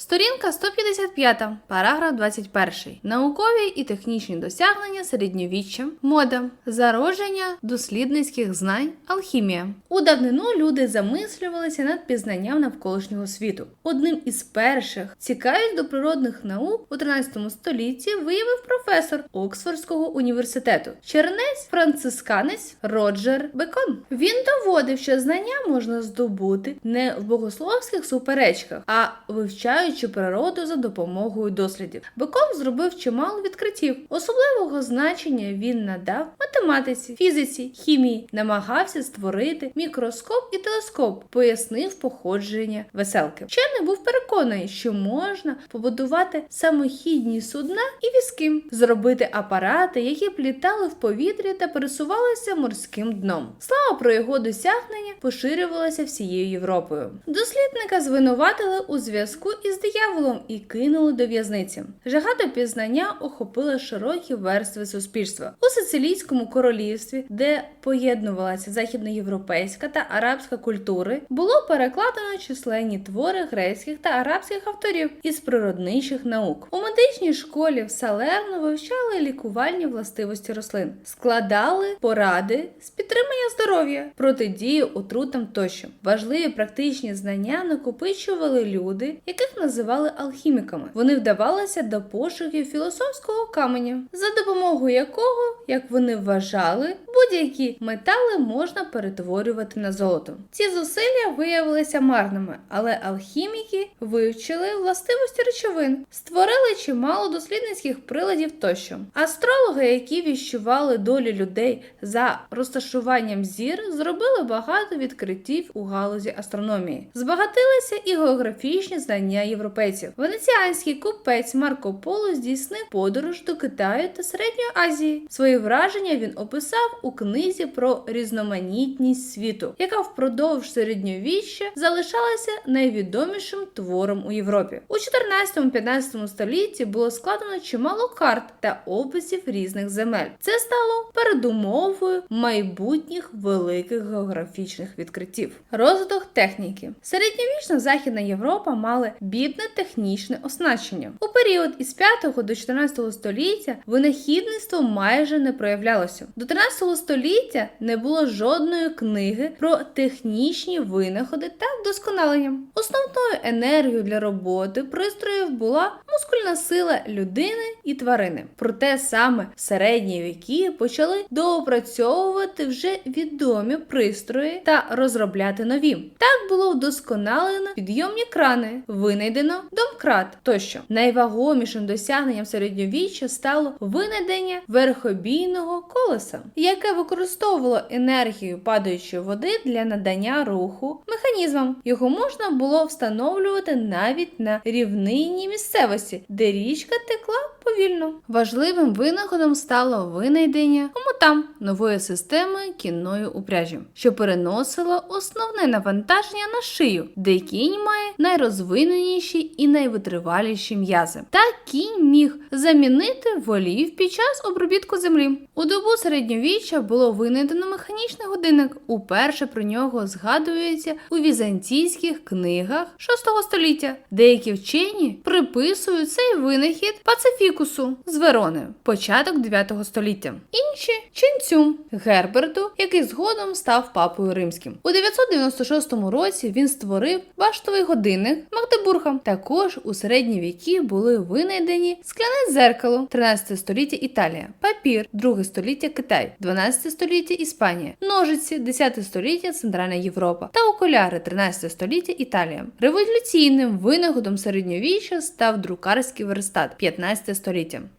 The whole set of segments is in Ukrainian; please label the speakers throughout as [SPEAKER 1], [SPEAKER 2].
[SPEAKER 1] Сторінка 155, параграф 21. Наукові і технічні досягнення середньовіччя, мода, зародження дослідницьких знань, алхімія. У давнину люди замислювалися над пізнанням навколишнього світу. Одним із перших цікавість до природних наук у 13 столітті виявив професор Оксфордського університету, чернець францисканець Роджер Бекон. Він доводив, що знання можна здобути не в богословських суперечках, а вивчаючи природу за допомогою дослідів. Бекон зробив чимало відкриттів. Особливого значення він надав математиці, фізиці, хімії, намагався створити мікроскоп і телескоп, пояснив походження веселки. Вчений був переконаний, що можна побудувати самохідні судна і візки, зробити апарати, які б літали в повітрі та пересувалися морським дном. Слава про його досягнення поширювалася всією Європою. Дослідника звинуватили у зв'язку із дияволом і кинули до в'язниці. Жага до пізнання охопила широкі верстви суспільства у Сицилійському королівстві, де поєднувалася західноєвропейська та арабська культури, було перекладено численні твори грецьких та арабських авторів із природничих наук. У медичній школі в Салерно вивчали лікувальні властивості рослин, складали поради з підтримання здоров'я, протидію отрутам тощо. Важливі практичні знання накопичували люди, яких називали алхіміками. Вони вдавалися до пошуків філософського каменя, за допомогою якого, як вони вважали, будь-які метали можна перетворювати на золото. Ці зусилля виявилися марними, але алхіміки вивчили властивості речовин, створили чимало дослідницьких приладів тощо. Астрологи, які віщували долі людей за розташуванням зір, зробили багато відкриттів у галузі астрономії. Збагатилися і географічні знання європейців. Венеціанський купець Марко Поло здійснив подорож до Китаю та Середньої Азії. Свої враження він описав у книзі про різноманітність світу, яка впродовж середньовіччя залишалася найвідомішим твором у Європі. У 14-15 столітті було складено чимало карт та описів різних земель. Це стало передумовою майбутніх великих географічних відкриттів. Розвиток техніки. Середньовічна Західна Європа мали бідне технічне оснащення. У період із 5 до 14 століття винахідництво майже не проявлялося. До 13 століття не було жодної книги про технічні винаходи та вдосконалення. Основною енергією для роботи пристроїв була мускульна сила людини і тварини. Проте саме в середні віки почали доопрацьовувати вже відомі пристрої та розробляти нові. Так було вдосконалено підйомні крани, винайдено домкрат тощо. Найвагомішим досягненням середньовіччя стало винайдення верхобійного колеса, яке використовувало енергію падаючої води для надання руху механізмам. Його можна було встановлювати навіть на рівнині місцевості, де річка текла повільно. Важливим винаходом стало винайдення комотам нової системи кінної упряжі, що переносила основне навантаження на шию, де кінь має найрозвиненіші і найвитриваліші м'язи. Так кінь міг замінити волів під час обробітку землі. У добу середньовіччя було винайдено механічний годинник. Уперше про нього згадується у візантійських книгах 6 століття. Деякі вчені приписують цей винахід Пацифікусу з Верони, початок 9 століття. Інші ченцю Герберту, який згодом став папою римським. У 996 році він створив баштовий годинник Магдебурга. Також у середні віки були винайдені скляне зеркало 13 століття Італія, папір 2 століття Китай, 12 століття Іспанія, ножиці 10 століття Центральна Європа та окуляри 13 століття Італія. Революційним винаходом середньовіччя став друкарський верстат 15 століття.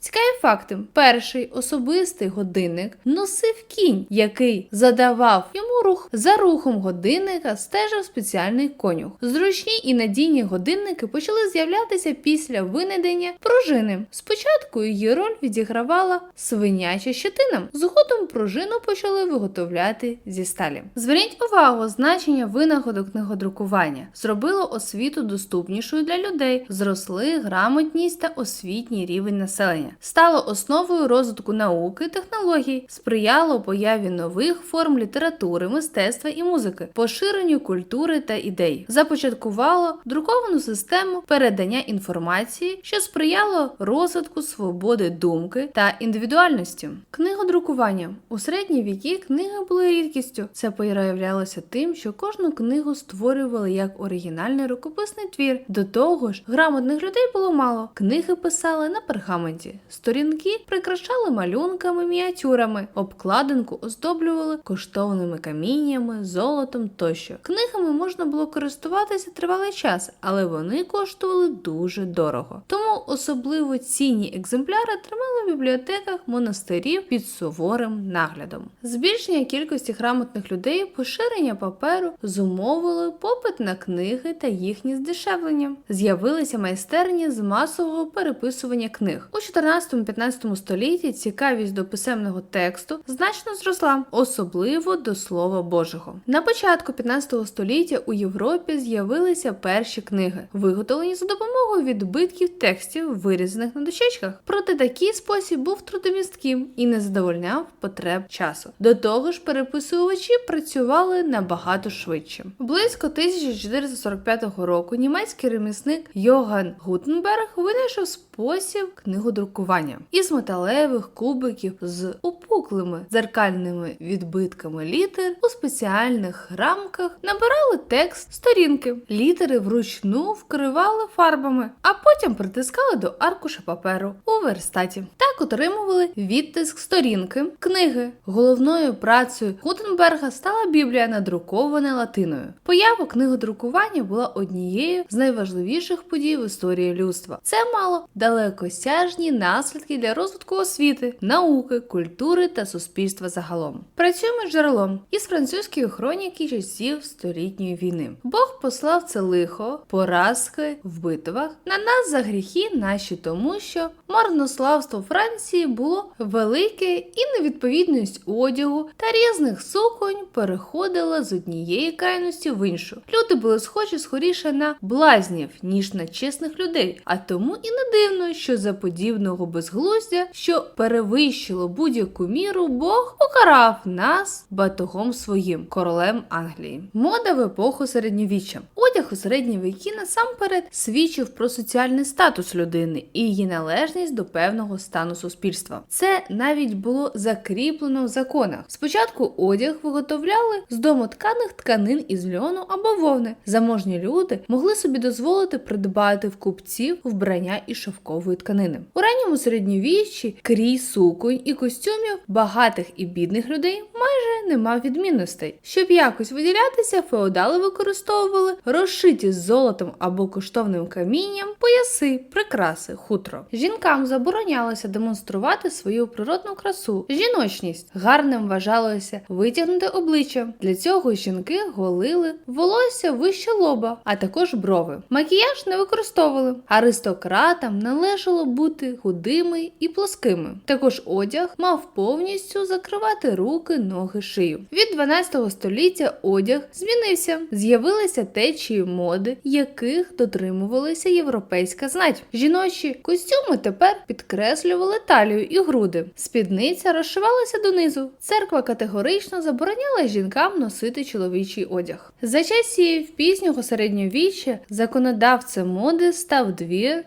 [SPEAKER 1] Цікаві факти: перший особистий годинник носив кінь, який задавав йому рух. За рухом годинника стежив спеціальний конюх. Зручні і надійні годинники почали з'являтися після винайдення пружини. Спочатку її роль відігравала свиняча щетина. Згодом пружину почали виготовляти зі сталі. Зверніть увагу, значення винаходу книгодрукування зробило освіту доступнішою для людей, зросли грамотність та освітній рівень рівень населення, стало основою розвитку науки, технологій, сприяло появі нових форм літератури, мистецтва і музики, поширенню культури та ідей, започаткувало друковану систему передання інформації, що сприяло розвитку свободи думки та індивідуальності. Книгодрукування у середні віки книги були рідкістю. Це проявлялося тим, що кожну книгу створювали як оригінальний рукописний твір. До того ж, грамотних людей було мало. Книги писали на пергаменті, сторінки прикрашали малюнками, мініатюрами, обкладинку оздоблювали коштовними каміннями, золотом тощо. Книгами можна було користуватися тривалий час, але вони коштували дуже дорого. Тому особливо цінні екземпляри тримали в бібліотеках монастирів під суворим наглядом. Збільшення кількості грамотних людей, поширення паперу зумовили попит на книги та їхнє здешевлення. З'явилися майстерні з масового переписування книг. У 14-15 столітті цікавість до писемного тексту значно зросла, особливо до слова Божого. На початку 15 століття у Європі з'явилися перші книги, виготовлені за допомогою відбитків текстів, вирізаних на дощечках. Проте такий спосіб був трудомістким і не задовольняв потреб часу. До того ж, переписувачі працювали набагато швидше. Близько 1445 року німецький ремісник Йоган Гутенберг винайшов спосіб книгодрукування із металевих кубиків з опуклими дзеркальними відбитками літер у спеціальних рамках набирали текст сторінки. Літери вручну вкривали фарбами, а потім притискали до аркуша паперу у верстаті. Так отримували відтиск сторінки книги. Головною працею Гутенберга стала Біблія, надрукована латиною. Поява книгодрукування була однією з найважливіших подій в історії людства. Це мало далекосяжні наслідки для розвитку освіти, науки, культури та суспільства загалом. Працюємо з джерелом із французької хроніки часів столітньої війни. Бог послав це лихо, поразки в битвах на нас за гріхи наші, тому що марнославство Франції було велике і невідповідність одягу та різних суконь переходила з однієї крайності в іншу. Люди були схожі скоріше на блазнів, ніж на чесних людей, а тому і не дивно, що за подібного безглуздя, що перевищило будь-яку міру, Бог покарав нас батогом своїм королем Англії. Мода в епоху середньовіччя. Одяг у середні віки насамперед свідчив про соціальний статус людини і її належність до певного стану суспільства. Це навіть було закріплено в законах. Спочатку одяг виготовляли з домотканих тканин із льону або вовни. Заможні люди могли собі дозволити придбати в купців вбрання із шовкової тканини. У ранньому середньовіччі крій суконь і костюмів багатих і бідних людей майже не мав відмінностей. Щоб якось виділятися, феодали використовували розшиті з золотом або коштовним камінням пояси, прикраси, хутро. Жінкам заборонялося демонструвати свою природну красу, жіночність. Гарним вважалося витягнути обличчя. Для цього жінки голили волосся вище лоба, а також брови. Макіяж не використовували. Аристократам належало бути худими і плоскими. Також одяг мав повністю закривати руки, ноги, шию. Від 12 століття одяг змінився. З'явилися течії моди, яких дотримувалася європейська знать. Жіночі костюми тепер підкреслювали талію і груди. Спідниця розшивалася донизу. Церква категорично забороняла жінкам носити чоловічий одяг. За часів пізнього середньовіччя законодавцем моди став двір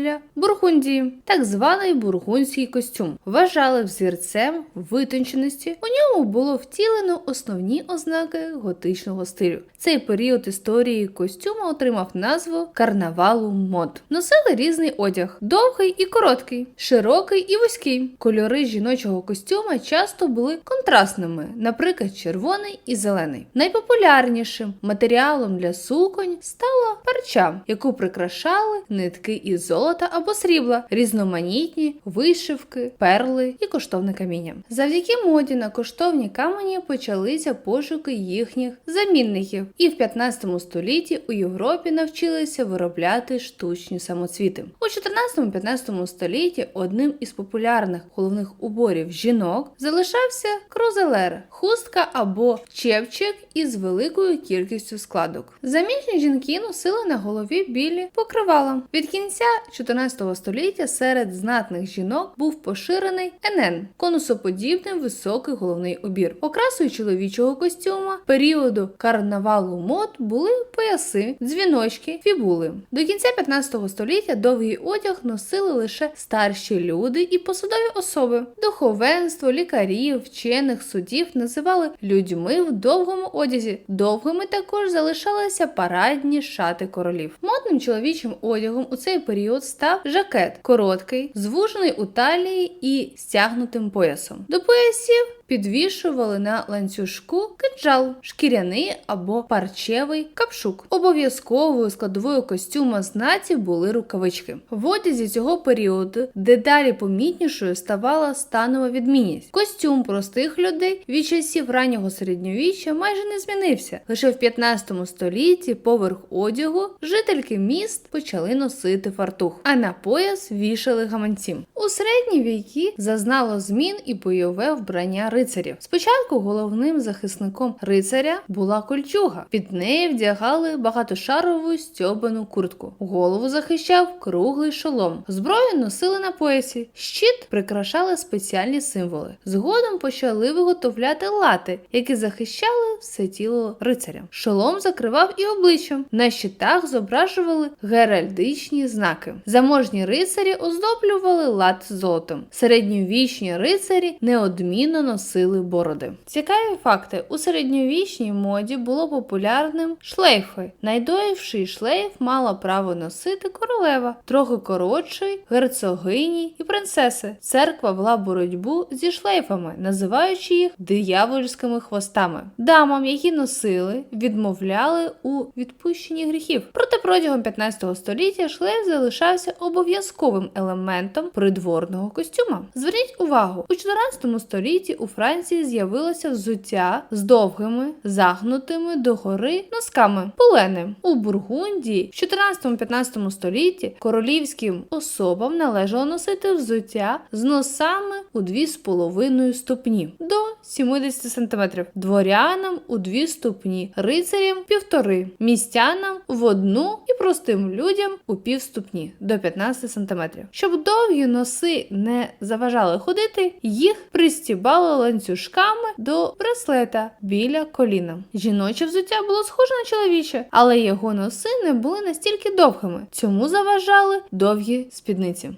[SPEAKER 1] правителя Бургундії, так званий бургундський костюм. Вважали взірцем витонченості. У ньому було втілено основні ознаки готичного стилю. Цей період історії костюма отримав назву карнавалу мод. Носили різний одяг: довгий і короткий, широкий і вузький. Кольори жіночого костюма часто були контрастними, наприклад, червоний і зелений. Найпопулярнішим матеріалом для суконь стала парча, яку прикрашали нитки із золота або срібла, різноманітні вишивки, перли і коштовне каміння. Завдяки моді на коштовні камені почалися пошуки їхніх замінників, і в 15 столітті у Європі навчилися виробляти штучні самоцвіти. У 14-15 столітті одним із популярних головних уборів жінок залишався крузелер, хустка або чепчик із великою кількістю складок. Заміжні жінки носили на голові білі покривала. Від кінця 14 століття серед знатних жінок був поширений НН – конусоподібний високий головний убір. Окрасою чоловічого костюма періоду карнавалу мод були пояси, дзвіночки, фібули. До кінця 15 століття довгий одяг носили лише старші люди і посадові особи. Духовенство, лікарів, вчених, суддів називали людьми в довгому одязі. Довгими також залишалися парадні шати королів. Модним чоловічим одягом у цей період став жакет короткий, звужений у талії і стягнутим поясом. До поясів підвішували на ланцюжку кинджал, шкіряний або парчевий капшук. Обов'язковою складовою костюма знаті були рукавички. В одязі цього періоду дедалі помітнішою ставала станова відмінність. Костюм простих людей від часів раннього середньовіччя майже не змінився. Лише в 15 столітті поверх одягу жительки міст почали носити фартух, а на пояс вішали гаманці. У середні віки зазнало змін і бойове вбрання рицарів. Спочатку головним захисником рицаря була кольчуга. Під неї вдягали багатошарову стьобану куртку. Голову захищав круглий шолом. Зброю носили на поясі. Щит прикрашали спеціальні символи. Згодом почали виготовляти лати, які захищали все тіло рицаря. Шолом закривав і обличчя. На щитах зображували геральдичні знаки. Заможні рицарі оздоблювали лад золотом. Середньовічні рицарі неодмінно носили бороди. Цікаві факти: у середньовічній моді було популярним шлейфи. Найдовший шлейф мала право носити королева, трохи коротший герцогині і принцеси. Церква вела боротьбу зі шлейфами, називаючи їх диявольськими хвостами. Дамам, які носили, відмовляли у відпущенні гріхів. Проте протягом 15 століття шлейф залишався обов'язковим елементом придворного костюма. Зверніть увагу, у 14 столітті у Франції з'явилося взуття з довгими, загнутими догори носками полени. У Бургундії в 14-15 столітті королівським особам належало носити взуття з носами у 2,5 ступні до 70 см, дворянам у 2 ступні, рицарям півтори, містянам в одну і простим людям у півступні до 15 см. Щоб довгі носи не заважали ходити, їх пристібали ланцюжками до браслета біля коліна. Жіноче взуття було схоже на чоловіче, але його носи не були настільки довгими. Цьому заважали довгі спідниці.